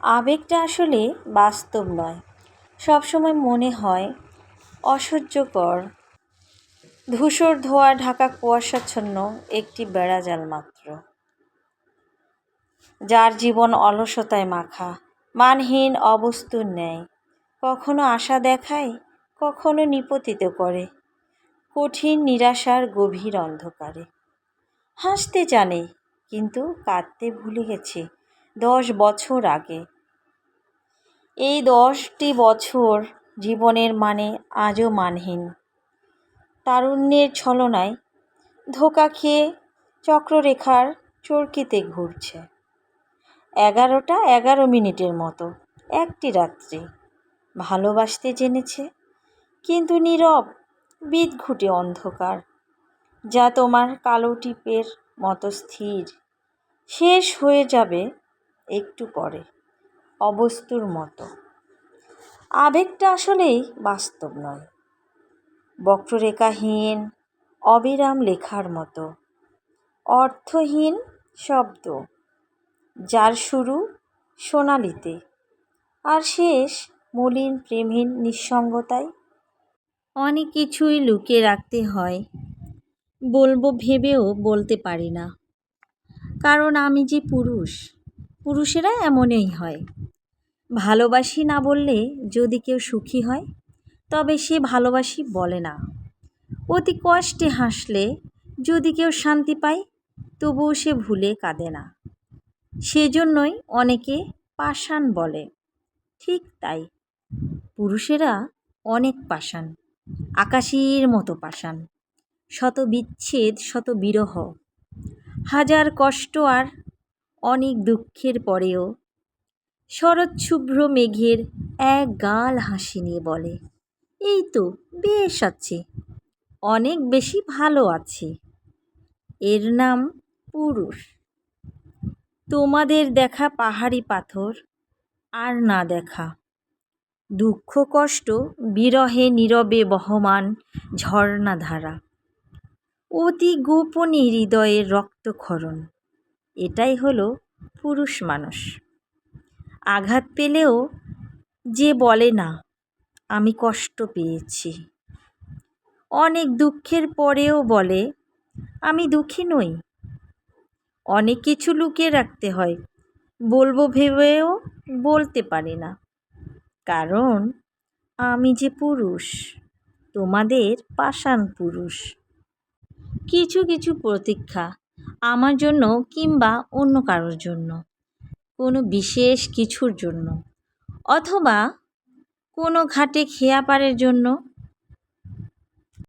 আবেগটা আসলে বাস্তব নয়। সবসময় মনে হয় অসহ্যকর। ধূসর ধোয়া ঢাকা কুয়াশাচ্ছন্ন একটি বেড়াজাল মাত্র। যার জীবন অলসতায় মাখা, মানহীন অবস্তুর ন্যায় কখনো আশা দেখায়, কখনো নিপতিত করে। কঠিন নিরাশার গভীর অন্ধকারে। হাসতে জানে, কিন্তু কাঁদতে ভুলে গেছে। দশ বছর আগে। এই দশটি বছর জীবনের মানে আজও মানহীন। তারুণ্যের ছলনায় ধোকা খেয়ে চক্ররেখার চরকিতে ঘুরছে। এগারোটা এগারো মিনিটের মতো, একটি রাত্রি। ভালোবাসতে জেনেছে, কিন্তু নীরব, বিদঘুটে অন্ধকার, যা তোমার কালো টিপের মতো স্থির। শেষ হয়ে যাবে একটু পরে। অবস্তুর মতো। আবেগটা আসলেই বাস্তব নয়। বক্ররেখাহীন, অবিরাম লেখার মতো। অর্থহীন শব্দ, যার শুরু সোনালিতে আর শেষ মলিন প্রেমহীন নিঃসঙ্গতায়। অনেক কিছুই লুকিয়ে রাখতে হয়। বলব, ভেবেও বলতে পারি না। কারণ আমি যে পুরুষ পুরুষেরা এমনই হয়। ভালোবাসি না বললে যদি কেউ সুখী হয়, তবে সে ভালোবাসি বলে না। অতি কষ্টে হাসলে যদি কেউ শান্তি পায়, তবুও সে ভুলে কাঁদে না। সেজন্যই অনেকে পাষাণ বলে। ঠিক তাই। পুরুষেরা অনেক পাষাণ, আকাশের মতো পাষাণ। শত বিচ্ছেদ, শত বিরহ। হাজার কষ্ট আর অনেক দুঃখের পরেও শরৎশুভ্র মেঘের এক গাল হাসি নিয়ে বলে, এই তো বেশ আছে, অনেক বেশি ভালো আছে। এর নাম পুরুষ। তোমাদের দেখা পাহাড়ি পাথর আর না দেখা। দুঃখ কষ্ট বিরহে নীরবে বহমান ঝর্ণাধারা। অতি গোপনে হৃদয়ের রক্তক্ষরণ। এটাই হলো পুরুষ মানুষ। আঘাত পেলেও যে বলে না, আমি কষ্ট পেয়েছি। অনেক দুঃখের পরেও বলে, আমি দুঃখী নই। অনেক কিছু লুকিয়ে রাখতে হয়, বলব ভেবেও বলতে পারি না। কারণ, আমি যে পুরুষ, তোমাদের পাষাণ পুরুষ। কিছু কিছু প্রতীক্ষা আমার জন্য কিংবা অন্য কারোর জন্য। কোনো বিশেষ কিছুর জন্য। অথবা কোনো ঘাটে খেয়া পারের জন্য।